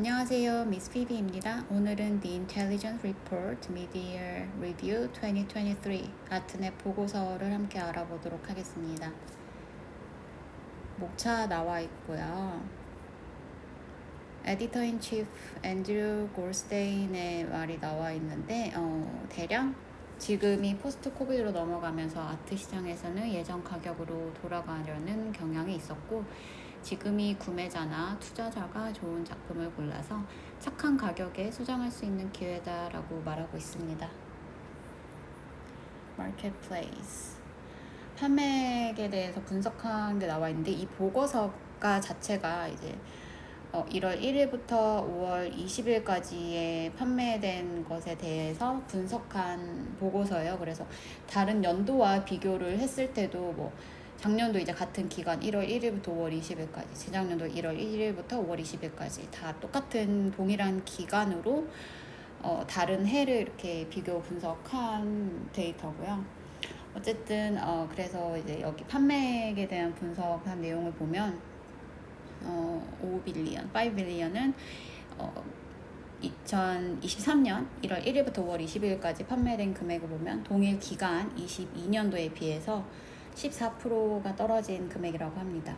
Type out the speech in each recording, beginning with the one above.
안녕하세요. 미스 피비입니다. 오늘은 The Intelligence Report Media Review 2023 아트넷 보고서를 함께 알아보도록 하겠습니다. 목차 나와 있고요. 에디터 인 치프 앤드류 골스테인의 말이 나와 있는데 어, 대략 지금이 포스트 코비드로 넘어가면서 아트 시장에서는 예전 가격으로 돌아가려는 경향이 있었고 지금이 구매자나 투자자가 좋은 작품을 골라서 착한 가격에 소장할 수 있는 기회다라고 말하고 있습니다. 마켓플레이스 판매액에 대해서 분석한 게 나와 있는데 이 보고서가 자체가 이제 어, 1월 1일부터 5월 20일까지의 판매된 것에 대해서 분석한 보고서예요. 그래서 다른 연도와 비교를 했을 때도 뭐 작년도 이제 같은 기간 1월 1일부터 5월 20일까지, 재작년도 1월 1일부터 5월 20일까지 다 똑같은 동일한 기간으로 어, 다른 해를 이렇게 비교 분석한 데이터고요. 어쨌든 어, 그래서 이제 여기 판매액에 대한 분석한 내용을 보면 어, 5 빌리언, 5 빌리언은 어, 2023년 1월 1일부터 5월 20일까지 판매된 금액을 보면 동일 기간 22년도에 비해서 14%가 떨어진 금액이라고 합니다.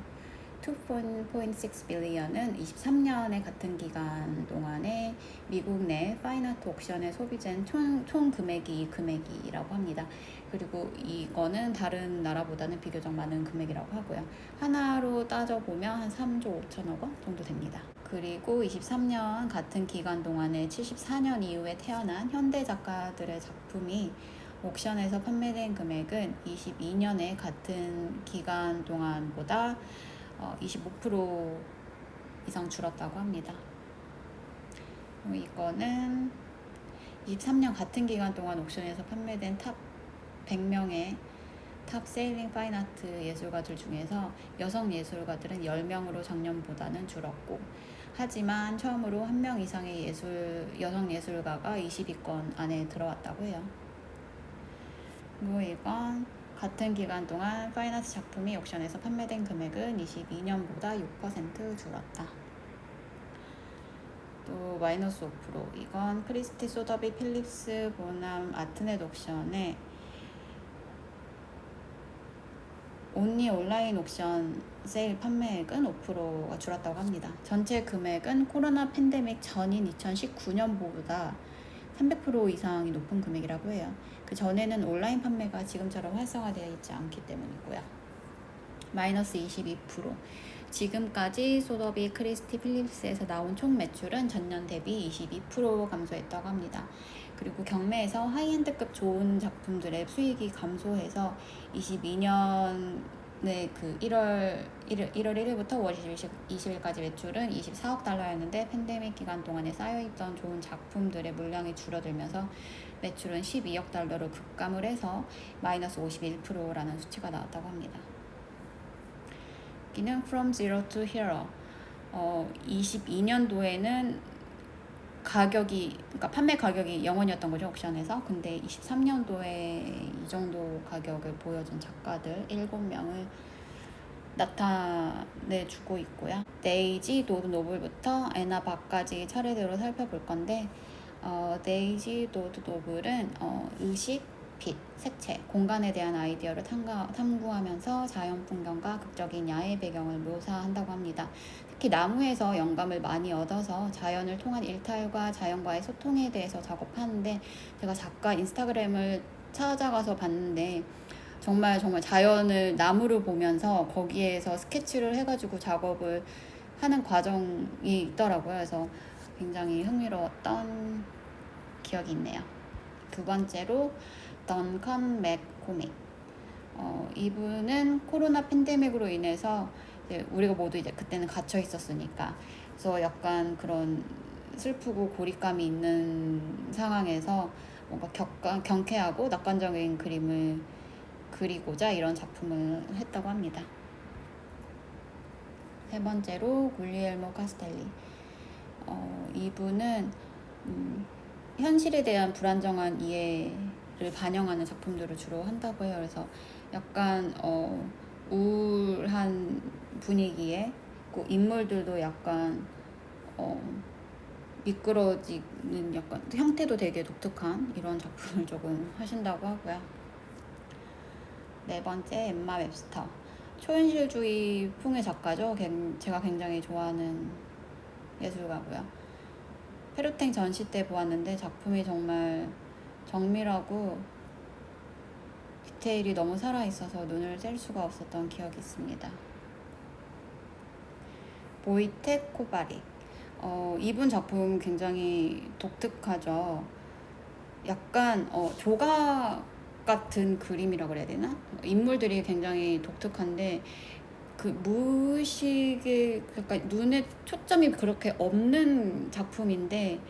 2.6 빌리언은 23년의 같은 기간 동안에 미국 내 파이나트 옥션에 소비된 총, 총 금액이 이 금액이라고 합니다. 그리고 이거는 다른 나라보다는 비교적 많은 금액이라고 하고요. 하나로 따져보면 한 3조 5천억 원 정도 됩니다. 그리고 23년 같은 기간 동안에 74년 이후에 태어난 현대 작가들의 작품이 옥션에서 판매된 금액은 22년의 같은 기간 동안보다 25% 어, 이상 줄었다고 합니다. 이거는 23년 같은 기간 동안 옥션에서 판매된 탑 100명의 탑 세일링 파인아트 예술가들 중에서 여성 예술가들은 10명으로 작년보다는 줄었고 하지만 처음으로 한 명 이상의 예술 여성 예술가가 20위권 안에 들어왔다고 해요. 그리고 이건 같은 기간 동안 파이나트 작품이 옥션에서 판매된 금액은 22년보다 6% 줄었다. 또 마이너스 5% 이건 크리스티 소더비 필립스 보남 아트넷 옥션에 온리 온라인 옥션 세일 판매액은 5%가 줄었다고 합니다. 전체 금액은 코로나 팬데믹 전인 2019년보다 300% 이상이 높은 금액이라고 해요. 그 전에는 온라인 판매가 지금처럼 활성화되어 있지 않기 때문이고요. 마이너스 22%. 지금까지 소더비 크리스티 필립스에서 나온 총 매출은 전년 대비 22% 감소했다고 합니다. 그리고 경매에서 하이엔드급 좋은 작품들의 수익이 감소해서 22년 네, 그 1월 1일, 1월 1일부터 5월 20일, 20일까지 매출은 24억 달러였는데 팬데믹 기간 동안에 쌓여있던 좋은 작품들의 물량이 줄어들면서 매출은 12억 달러로 급감을 해서 마이너스 51%라는 수치가 나왔다고 합니다. 여기는 From Zero to Hero. 어, 22년도에는 가격이 그러니까 판매 가격이 0원이었던 거죠 옥션에서 근데 23년도에 이 정도 가격을 보여준 작가들 7명을 나타내주고 있고요 데이지 도드 노블부터 에나 박까지 차례대로 살펴볼 건데 어, 데이지 도드 노블은 어, 의식 빛, 색채, 공간에 대한 아이디어를 탐가, 탐구하면서 자연 풍경과 극적인 야외 배경을 묘사한다고 합니다. 특히 나무에서 영감을 많이 얻어서 자연을 통한 일탈과 자연과의 소통에 대해서 작업하는데 제가 작가 인스타그램을 찾아가서 봤는데 정말 정말 자연을 나무를 보면서 거기에서 스케치를 해가지고 작업을 하는 과정이 있더라고요. 그래서 굉장히 흥미로웠던 기억이 있네요. 두 번째로 던컨 맥 코믹. 어, 이분은 코로나 팬데믹으로 인해서 우리가 모두 이제 그때는 갇혀 있었으니까 그래서 약간 그런 슬프고 고립감이 있는 상황에서 뭔가 격가, 경쾌하고 낙관적인 그림을 그리고자 이런 작품을 했다고 합니다. 세 번째로 굴리엘모 카스텔리. 어, 이분은 음, 현실에 대한 불안정한 이해를 반영하는 작품들을 주로 한다고 해요. 그래서 약간 어, 우울한 분위기에 그 인물들도 약간 어, 미끄러지는 약간 형태도 되게 독특한 이런 작품을 조금 하신다고 하고요. 네 번째 엠마 웹스터 초현실주의 풍의 작가죠. 갱- 제가 굉장히 좋아하는 예술가고요. 페루탱 전시 때 보았는데 작품이 정말 정밀하고 디테일이 너무 살아있어서 눈을 뗄 수가 없었던 기억이 있습니다. 보이텍 코바리. 어, 이분 작품 굉장히 독특하죠. 약간 어, 조각 같은 그림이라고 그래야 되나? 인물들이 굉장히 독특한데 그 무의식의 약간 눈에 초점이 그렇게 없는 작품인데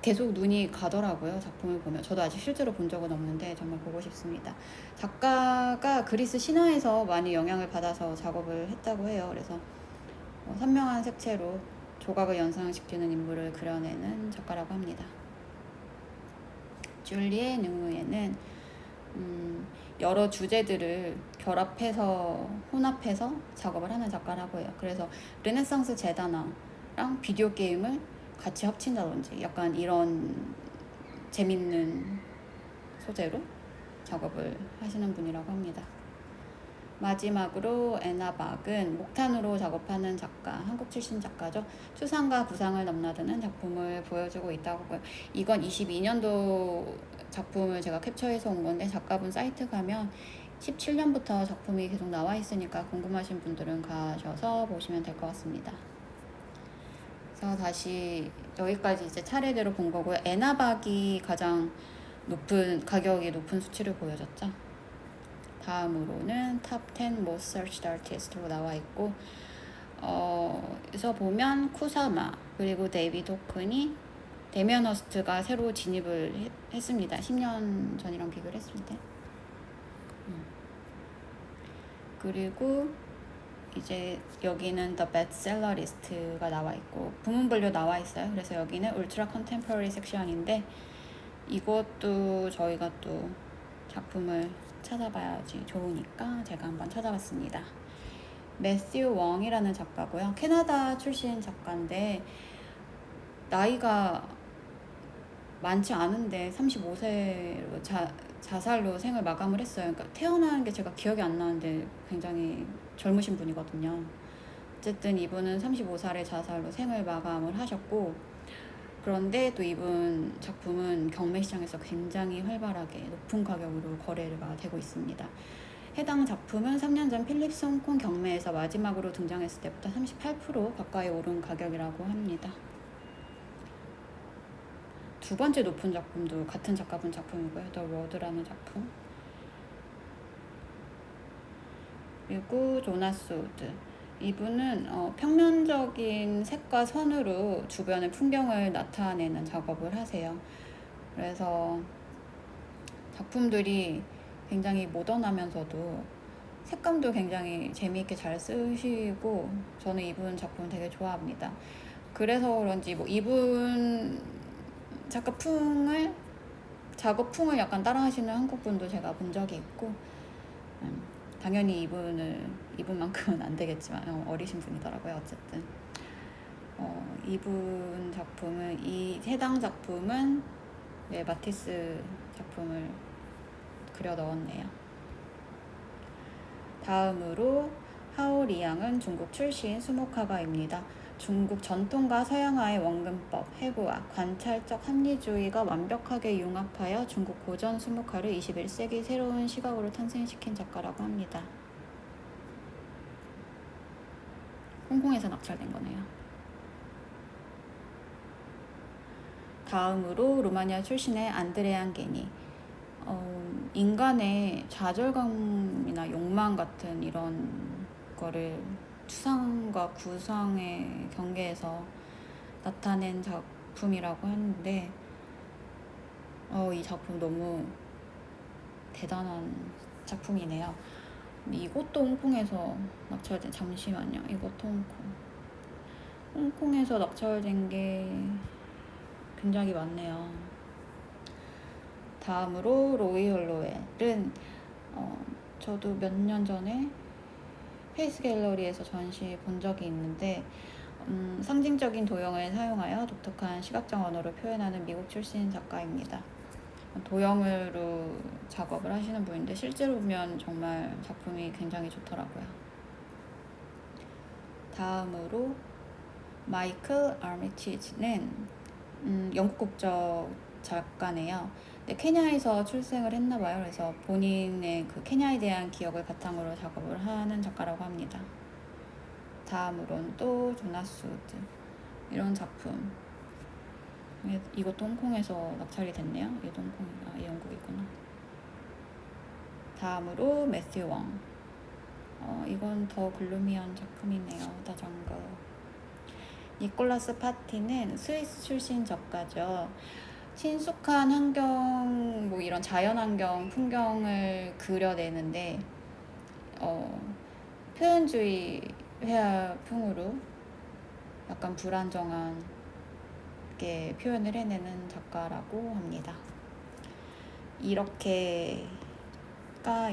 계속 눈이 가더라고요 작품을 보면. 저도 아직 실제로 본 적은 없는데 정말 보고 싶습니다. 작가가 그리스 신화에서 많이 영향을 받아서 작업을 했다고 해요. 그래서 어, 선명한 색채로 조각을 연상시키는 인물을 그려내는 작가라고 합니다. 줄리의 능우에는 음, 여러 주제들을 결합해서 혼합해서 작업을 하는 작가라고 해요. 그래서 르네상스 재단화랑 비디오 게임을 같이 합친다든지 약간 이런 재밌는 소재로 작업을 하시는 분이라고 합니다. 마지막으로 에나박은 목탄으로 작업하는 작가, 한국 출신 작가죠. 추상과 구상을 넘나드는 작품을 보여주고 있다고 하고요. 이건 22년도 작품을 제가 캡처해서 온 건데 작가분 사이트 가면 17년부터 작품이 계속 나와 있으니까 궁금하신 분들은 가셔서 보시면 될 것 같습니다. 그래서 다시 여기까지 이제 차례대로 본 거고요. 에나박이 가장 높은 가격이 높은 수치를 보여줬죠. 다음으로는 탑10 most searched artist로 나와 있고 어, 그래서 보면 쿠사마 그리고 데이비드 호큰이 데미안 허스트가 새로 진입을 했, 했습니다. 10년 전이랑 비교를 했을 때. 음. 그리고 이제 여기는 The Bestseller List가 나와 있고 부문별로 나와 있어요. 그래서 여기는 울트라 컨템퍼러리 섹션인데 이것도 저희가 또 작품을 찾아봐야지 좋으니까 제가 한번 찾아봤습니다. 매스유 웡이라는 작가고요. 캐나다 출신 작가인데 나이가 많지 않은데 35세로 자, 자살로 생을 마감을 했어요. 그러니까 태어난 게 제가 기억이 안 나는데 굉장히 젊으신 분이거든요. 어쨌든 이분은 35살에 자살로 생을 마감을 하셨고 그런데 또 이분 작품은 경매 시장에서 굉장히 활발하게 높은 가격으로 거래가 되고 있습니다. 해당 작품은 3년 전 필립스 홍콩 경매에서 마지막으로 등장했을 때부터 38% 가까이 오른 가격이라고 합니다. 두 번째 높은 작품도 같은 작가분 작품이고요. The Road라는 작품. 그리고 조나스 우드. 이분은 어, 평면적인 색과 선으로 주변의 풍경을 나타내는 작업을 하세요. 그래서 작품들이 굉장히 모던하면서도 색감도 굉장히 재미있게 잘 쓰시고 저는 이분 작품 되게 좋아합니다. 그래서 그런지 뭐 이분 작가 풍을 작업 풍을 약간 따라하시는 한국 분도 제가 본 적이 있고 음, 당연히 이분을 이분만큼은 안 되겠지만 어, 어리신 분이더라고요 어쨌든 어, 이분 작품은 이 해당 작품은 네, 마티스 작품을 그려 넣었네요. 다음으로 하오 리양은 중국 출신 수목화가입니다. 중국 전통과 서양화의 원근법, 해부학, 관찰적 합리주의가 완벽하게 융합하여 중국 고전 수목화를 21세기 새로운 시각으로 탄생시킨 작가라고 합니다. 홍콩에서 낙찰된 거네요. 다음으로 루마니아 출신의 안드레안 게니. 어, 인간의 좌절감이나 욕망 같은 이런 거를 추상과 구상의 경계에서 나타낸 작품이라고 하는데 어, 이 작품 너무 대단한 작품이네요. 이것도 홍콩에서 낙찰된 잠시만요. 이것도 홍콩. 홍콩에서 낙찰된 게 굉장히 많네요. 다음으로 로이 홀로웰은 어, 저도 몇 년 전에 페이스 갤러리에서 전시 본 적이 있는데 음, 상징적인 도형을 사용하여 독특한 시각적 언어로 표현하는 미국 출신 작가입니다. 도형으로 작업을 하시는 분인데 실제로 보면 정말 작품이 굉장히 좋더라고요. 다음으로 마이클 아미티즈는 음, 영국 국적 작가네요. 근데 케냐에서 출생을 했나 봐요. 그래서 본인의 그 케냐에 대한 기억을 바탕으로 작업을 하는 작가라고 합니다. 다음으로는 또 조나스 우드 이런 작품. 예, 이것도 홍콩에서 낙찰이 됐네요. 얘도 홍콩, 아, 얘 영국이구나. 다음으로 매튜 웡. 어, 이건 더 글루미한 작품이네요. 자전거. 니콜라스 파티는 스위스 출신 작가죠. 친숙한 환경, 뭐 이런 자연 환경, 풍경을 그려내는데, 어, 표현주의 회화풍으로 약간 불안정한 게 표현을 해내는 작가라고 합니다. 이렇게가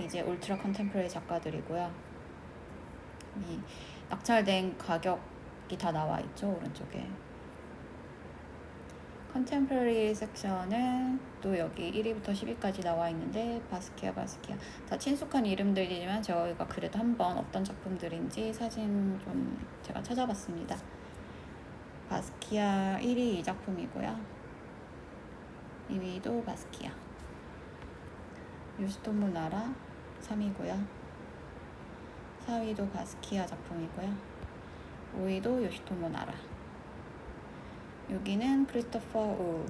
이제 울트라 컨템포러리 작가들이고요. 이 낙찰된 가격이 다 나와 있죠 오른쪽에. 컨템포러리 섹션은 또 여기 1위부터 10위까지 나와 있는데 바스키아 바스키아 다 친숙한 이름들이지만 저희가 그래도 한번 어떤 작품들인지 사진 좀 제가 찾아봤습니다. 바스키아 1위 이 작품이고요. 2위도 바스키아. 유스토모 나라 3위고요. 4위도 바스키아 작품이고요. 5위도 요시토모 나라. 여기는 크리스토퍼 우.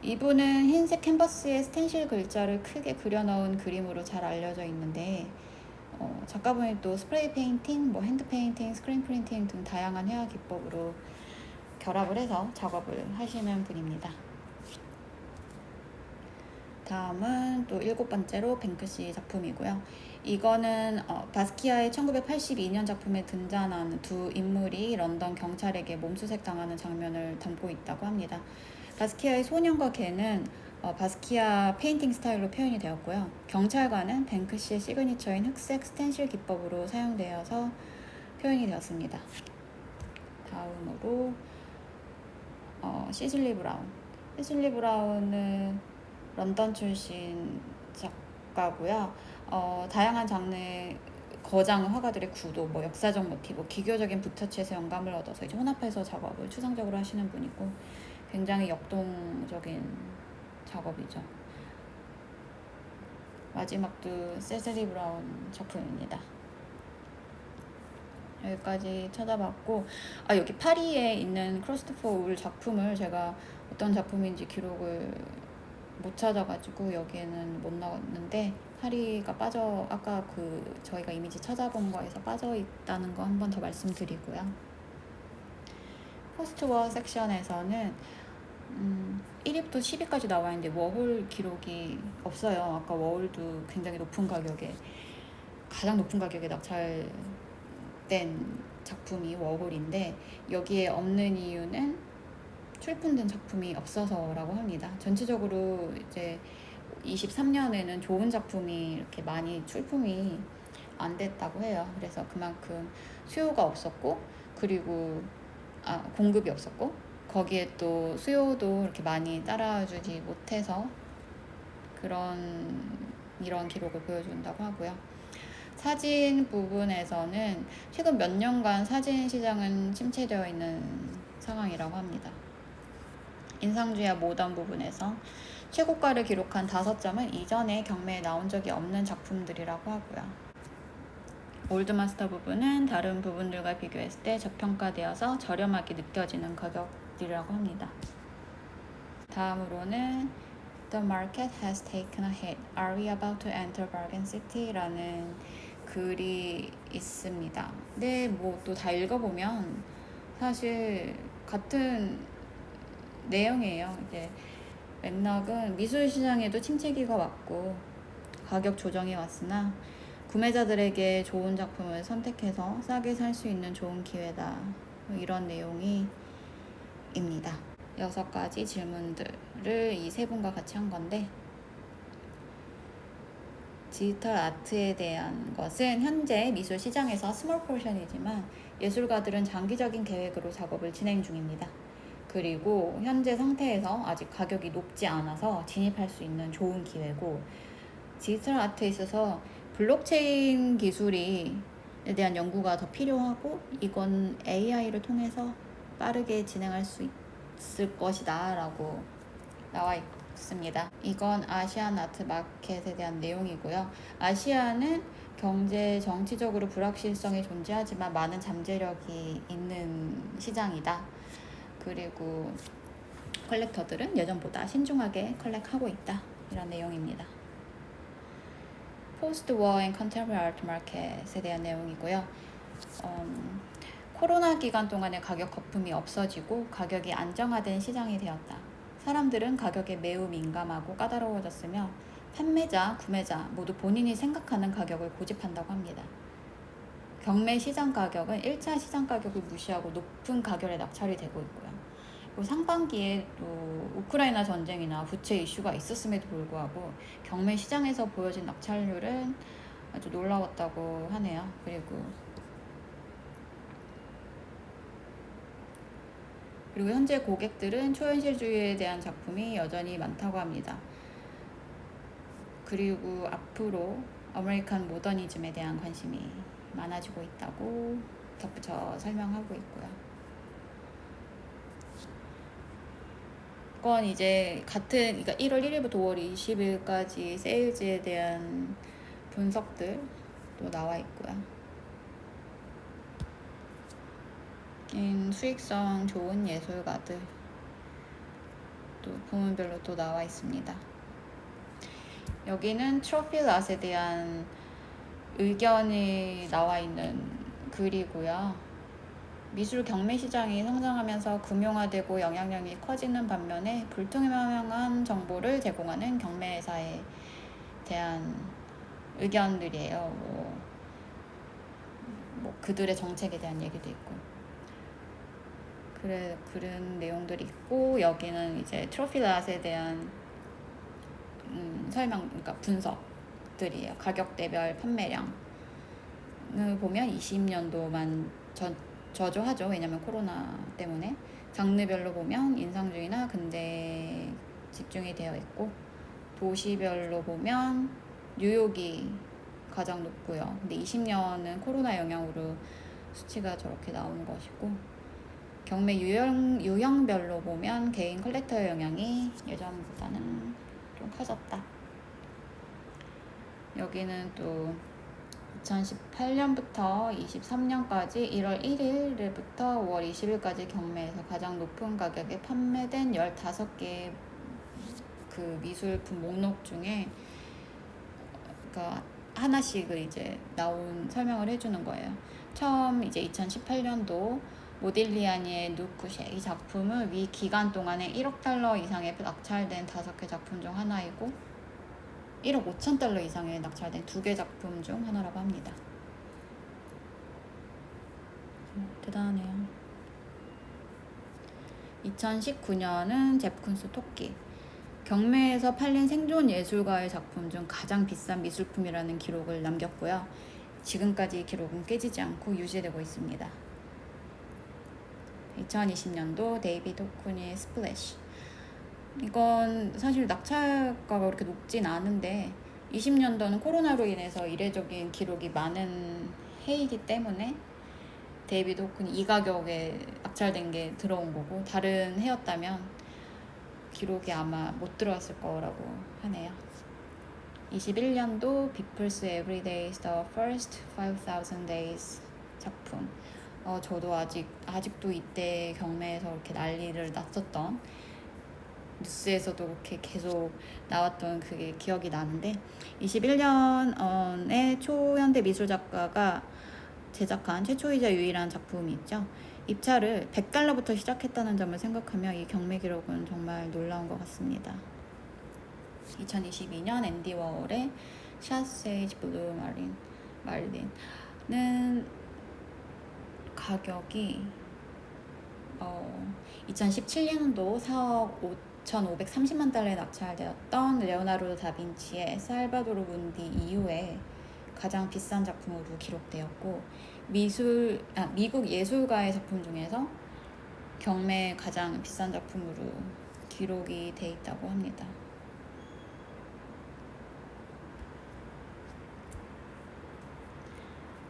이분은 흰색 캔버스에 스텐실 글자를 크게 그려 넣은 그림으로 잘 알려져 있는데 어, 작가분이 또 스프레이 페인팅, 뭐 핸드 페인팅, 스크린 프린팅 등 다양한 회화 기법으로 결합을 해서 작업을 하시는 분입니다. 다음은 또 일곱 번째로 뱅크시 작품이고요. 이거는 어, 바스키아의 1982년 작품에 등장하는 두 인물이 런던 경찰에게 몸수색 당하는 장면을 담고 있다고 합니다. 바스키아의 소년과 개는 어, 바스키아 페인팅 스타일로 표현이 되었고요. 경찰관은 뱅크시의 시그니처인 흑색 스텐실 기법으로 사용되어서 표현이 되었습니다. 다음으로 어, 시즐리 브라운. 시즐리 브라운은 런던 출신 작가고요. 어, 다양한 장르의 거장 화가들의 구도, 뭐 역사적 모티브, 기교적인 붓터치에서 영감을 얻어서 이제 혼합해서 작업을 추상적으로 하시는 분이고 굉장히 역동적인 작업이죠. 마지막도 세세리 브라운 작품입니다. 여기까지 찾아봤고 아 여기 파리에 있는 크로스토퍼 울 작품을 제가 어떤 작품인지 기록을 못 찾아가지고 여기에는 못 나왔는데 파리가 빠져 아까 그 저희가 이미지 찾아본 거에서 빠져 있다는 거 한 번 더 말씀드리고요. 포스트 워 섹션에서는 음, 1위부터 10위까지 나와 있는데 워홀 기록이 없어요. 아까 워홀도 굉장히 높은 가격에 가장 높은 가격에 낙찰된 작품이 워홀인데 여기에 없는 이유는 출품된 작품이 없어서라고 합니다. 전체적으로 이제 23년에는 좋은 작품이 이렇게 많이 출품이 안 됐다고 해요. 그래서 그만큼 수요가 없었고 그리고 아, 공급이 없었고 거기에 또 수요도 이렇게 많이 따라주지 못해서 그런 이런 기록을 보여준다고 하고요. 사진 부분에서는 최근 몇 년간 사진 시장은 침체되어 있는 상황이라고 합니다. 인상주의와 모던 부분에서 최고가를 기록한 다섯 점은 이전에 경매에 나온 적이 없는 작품들이라고 하고요. 올드마스터 부분은 다른 부분들과 비교했을 때 저평가되어서 저렴하게 느껴지는 가격들이라고 합니다. 다음으로는 The market has taken a hit. Are we about to enter bargain city? 라는 글이 있습니다. 근데 뭐 또 다 읽어보면 사실 같은 내용이에요. 이제 맥락은 미술 시장에도 침체기가 왔고 가격 조정이 왔으나 구매자들에게 좋은 작품을 선택해서 싸게 살 수 있는 좋은 기회다. 뭐 이런 내용이 입니다. 여섯 가지 질문들을 이 세 분과 같이 한 건데 디지털 아트에 대한 것은 현재 미술 시장에서 스몰 포션이지만 예술가들은 장기적인 계획으로 작업을 진행 중입니다. 그리고 현재 상태에서 아직 가격이 높지 않아서 진입할 수 있는 좋은 기회고 디지털 아트에 있어서 블록체인 기술이 에 대한 연구가 더 필요하고 이건 AI를 통해서 빠르게 진행할 수 있을 것이다 라고 나와 있습니다. 이건 아시안 아트 마켓에 대한 내용이고요. 아시아는 경제 정치적으로 불확실성이 존재하지만 많은 잠재력이 있는 시장이다. 그리고 컬렉터들은 예전보다 신중하게 컬렉하고 있다. 이런 내용입니다. 포스트 워 앤 컨템포러리 아트 마켓에 대한 내용이고요. 음, 코로나 기간 동안에 가격 거품이 없어지고 가격이 안정화된 시장이 되었다. 사람들은 가격에 매우 민감하고 까다로워졌으며 판매자, 구매자 모두 본인이 생각하는 가격을 고집한다고 합니다. 경매 시장 가격은 1차 시장 가격을 무시하고 높은 가격에 낙찰이 되고 있고요. 그리고 상반기에 또 우크라이나 전쟁이나 부채 이슈가 있었음에도 불구하고 경매 시장에서 보여진 낙찰률은 아주 놀라웠다고 하네요. 그리고 그리고 현재 고객들은 초현실주의에 대한 작품이 여전히 많다고 합니다. 그리고 앞으로 아메리칸 모더니즘에 대한 관심이 많아지고 있다고 덧붙여 설명하고 있고요. 이건 이제 같은 그러니까 1월 1일부터 5월 20일까지 세일즈에 대한 분석들도 나와 있고요. 인 수익성 좋은 예술가들 또 부문별로 또 나와 있습니다. 여기는 트로필 앗에 대한 의견이 나와 있는 글이고요. 미술 경매 시장이 성장하면서 금융화되고 영향력이 커지는 반면에 불투명한 정보를 제공하는 경매사에 대한 의견들이에요. 뭐, 뭐 그들의 정책에 대한 얘기도 있고. 그래 그런 내용들이 있고 여기는 이제 트로피닷에 대한 음, 설명 그러니까 분석들이에요. 가격대별 판매량을 보면 20년도만 전 저조하죠. 왜냐면 코로나 때문에 장르별로 보면 인상주의나 근대 집중이 되어 있고 도시별로 보면 뉴욕이 가장 높고요. 근데 20년은 코로나 영향으로 수치가 저렇게 나오는 것이고 경매 유형, 유형별로 보면 개인 컬렉터의 영향이 예전보다는 좀 커졌다. 여기는 또 2018년부터 23년까지 1월 1일부터 5월 20일까지 경매에서 가장 높은 가격에 판매된 15개 그 미술품 목록 중에 그러니까 하나씩을 이제 나온 설명을 해주는 거예요. 처음 이제 2018년도 모딜리아니의 누쿠쉐 이 작품은 위 기간 동안에 1억 달러 이상의 낙찰된 다섯 개 작품 중 하나이고 1억 5천 달러 이상의 낙찰된 두 개 작품 중 하나라고 합니다. 음, 대단하네요. 2019년은 제프쿤스 토끼. 경매에서 팔린 생존 예술가의 작품 중 가장 비싼 미술품이라는 기록을 남겼고요. 지금까지 이 기록은 깨지지 않고 유지되고 있습니다. 2020년도 데이비드 호쿤의 스플래시. 이건 사실 낙찰가가 그렇게 높진 않은데 20년도는 코로나로 인해서 이례적인 기록이 많은 해이기 때문에 호쿤이 이 가격에 낙찰된 게 들어온 거고 다른 해였다면 기록이 아마 못 들어왔을 거라고 하네요. 21년도 People's Everyday's The First 5000 Days 작품. 어, 저도 아직 아직도 이때 경매에서 이렇게 난리를 났었던 뉴스에서도 이렇게 계속 나왔던 그게 기억이 나는데 21년에 초현대 미술 작가가 제작한 최초이자 유일한 작품이 있죠. 입찰을 100달러부터 시작했다는 점을 생각하며 이 경매 기록은 정말 놀라운 것 같습니다. 2022년 앤디 워홀의 샤세이지 블루 마린 말린은 가격이 어, 2017년도 4억 2,530만 달러에 낙찰되었던 레오나르도 다빈치의 살바도르 문디 이후에 가장 비싼 작품으로 기록되었고 미술 아, 미국 예술가의 작품 중에서 경매 가장 비싼 작품으로 기록이 돼 있다고 합니다.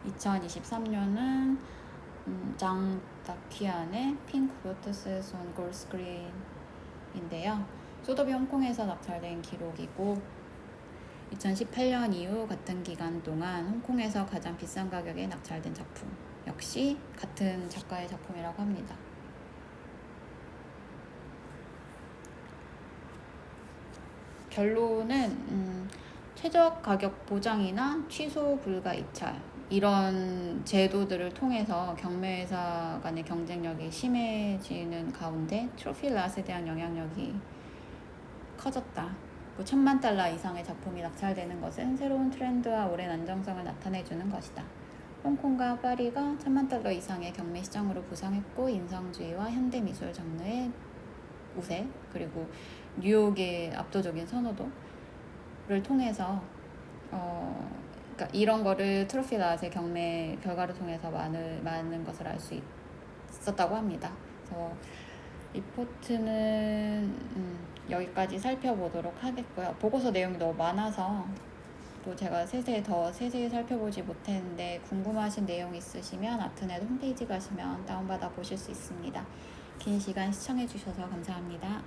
(2023년은) 음, 장 다키안의 핑크 로터스 온 골스크린 인데요. 소더비 홍콩에서 낙찰된 기록이고 2018년 이후 같은 기간 동안 홍콩에서 가장 비싼 가격에 낙찰된 작품 역시 같은 작가의 작품이라고 합니다. 결론은 음, 최저 가격 보장이나 취소 불가 입찰 이런 제도들을 통해서 경매회사 간의 경쟁력이 심해지는 가운데 트로피 랏에 대한 영향력이 커졌다. 뭐 천만 달러 이상의 작품이 낙찰되는 것은 새로운 트렌드와 오랜 안정성을 나타내주는 것이다. 홍콩과 파리가 천만 달러 이상의 경매 시장으로 부상했고 인성주의와 현대 미술 장르의 우세 그리고 뉴욕의 압도적인 선호도를 통해서 어 그러니까 이런 거를 트로피 낫의 경매 결과를 통해서 많은 많은 것을 알 수 있었다고 합니다. 그래서 리포트는 음, 여기까지 살펴보도록 하겠고요. 보고서 내용이 너무 많아서 또 제가 세세히 더 세세히 살펴보지 못했는데 궁금하신 내용 있으시면 아트넷 홈페이지 가시면 다운받아 보실 수 있습니다. 긴 시간 시청해 주셔서 감사합니다.